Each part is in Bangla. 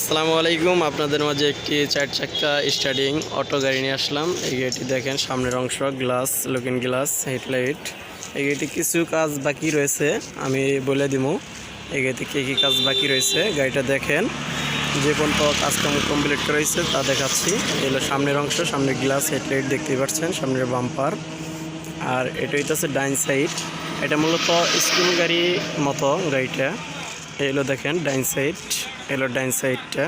আসসালামু আলাইকুম। আপনাদের মাঝে একটি চার চাক্কা স্টাডিং অটো গাড়ি নিয়ে আসলাম। এই গাড়িটি দেখেন, সামনের অংশ গ্লাস লুকিং গ্লাস হেডলাইট এই গাড়িতে কিছু কাজ বাকি রয়েছে, আমি বলে দিব। এই গাড়িতে কী কী কাজ বাকি রয়েছে, গাড়িটা দেখেন। যে পর্যন্ত কাজকাম কমপ্লিট করা হয়েছে, তা দেখাচ্ছি। এই হলো সামনের অংশ সামনের গ্লাস হেডলাইট দেখতেই পাচ্ছেন, সামনের বাম্পার আর এটা হইতেছে ডাইন সাইড এটা মূলত স্কুল গাড়ি মতো গাড়িটা। এলো দেখেন, ডাইন সাইড এলো ডাইন সাইডটা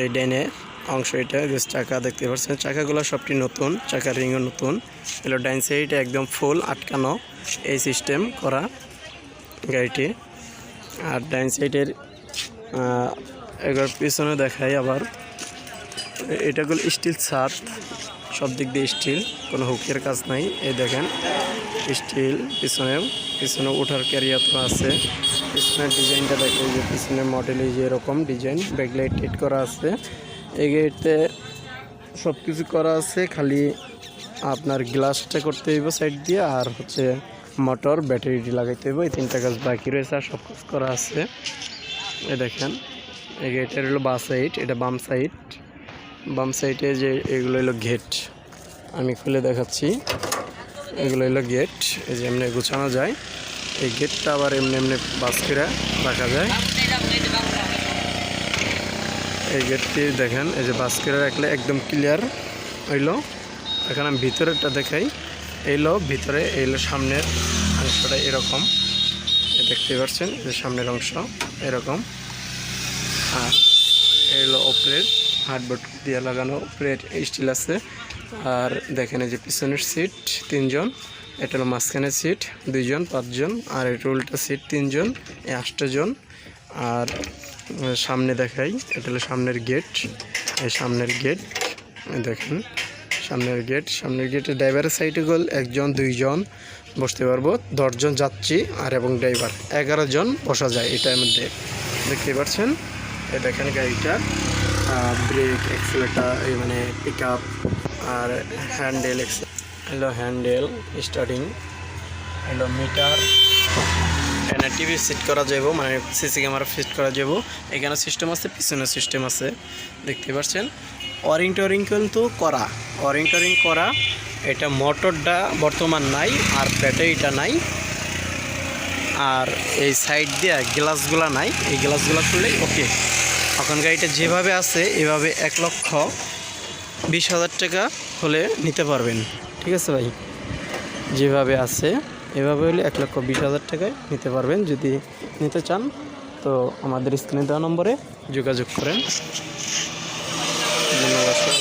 এই ডাইনে অংশ এটা যে চাকা দেখতে পাচ্ছেন। চাকাগুলো সবটি নতুন চাকার রিংও নতুন। এলো ডাইন সাইড একদম ফুল আটকানো এই সিস্টেম করা গাড়িটি। আর ডাইন সাইডের এবার পিছনে দেখাই আবার। এটাগুলো স্টিল ছাদ, সব দিক দিয়ে স্টিল কোনো হুকের কাজ নাই। এই দেখেন স্টিল পিছনেও পিছনে ওঠার ক্যারিয়ার তো আছে। পিছনের ডিজাইনটা দেখে যে পিছনের মডেলে যে এরকম ডিজাইন ব্যাকলাইট টেট করা আছে। এই গেটে সব কিছু করা আছে, খালি আপনার গ্লাসটা করতে হইব সাইড দিয়ে আর হচ্ছে মোটর ব্যাটারিটি লাগাইতে হইব। এই তিনটা কাজ বাকি রয়েছে আর সব কাজ করা আছে। এ দেখেন, এই গেটের হলো বা সাইড এটা বাম সাইড বাম সাইডে যে এগুলো হলো গেট আমি খুলে দেখাচ্ছি। এগুলো হলো গেট এই যে এমনি গুছানো যায়। এই গেটটা আবার এমনি এমনি বাস করে রাখা যায়। এই গেটটি দেখেন, এই যে বাস করে রাখলে একদম ক্লিয়ার হইল। এখন আমি ভিতরেরটা দেখাই। এইলো ভিতরে এইলো সামনের অংশটা এরকম। দেখতে পাচ্ছেন যে সামনের অংশ এরকম। আর এলো ওপরের হার্ডবোর্ড দিয়ে লাগানো উপরের স্টিল আছে। আর দেখেন এই যে পিছনের সিট তিনজন। এটা হলো মাঝখানের সিট দুইজন, পাঁচজন, আর এটা উল্টা সিট তিনজন জন। আর সামনে দেখাই, এটা হলো সামনের গেট এই সামনের গেট দেখেন, সামনের গেট সামনের গেটে ড্রাইভারের সাইডে গেল একজন, দুইজন, বসতে পারব। দশজন যাচ্ছি আর এবং ড্রাইভার এগারো জন বসা যায় এটার মধ্যে। দেখতে পাচ্ছেন? এ দেখেন গাড়িটা ব্রেক এক্সেলেটার এই মানে পিক আর হ্যান্ডেল হ্যালো হ্যান্ডেল, স্টার্টিং। Hello meter. এখানে টিভি সেট করা যাব মানে সিসি ক্যামেরা ফিট করা যাব এখানে সিস্টেম আছে, পিছনে সিস্টেম আছে। দেখতে পাচ্ছেন? ওয়ারিং টোয়ারিং কিন্তু করা। ওয়ারিং টোয়ারিং করা, এটা মোটরটা বর্তমান নাই, আর ব্যাটারিটা নাই। আর এই সাইড দিয়ে গ্লাসগুলো নাই। এই গ্লাসগুলো খুললেই ওকে এখন গাড়িটা যেভাবে আছে, এভাবে এক লক্ষ বিশ হাজার টাকা হলে নিতে পারবেন। ঠিক আছে ভাই? যেভাবে আছে, এভাবে হলে এক লক্ষ বিশ হাজার টাকায় নিতে পারবেন। যদি নিতে চান, তো আমাদের স্ক্রিনে দেওয়া নম্বরে যোগাযোগ করেন। ধন্যবাদ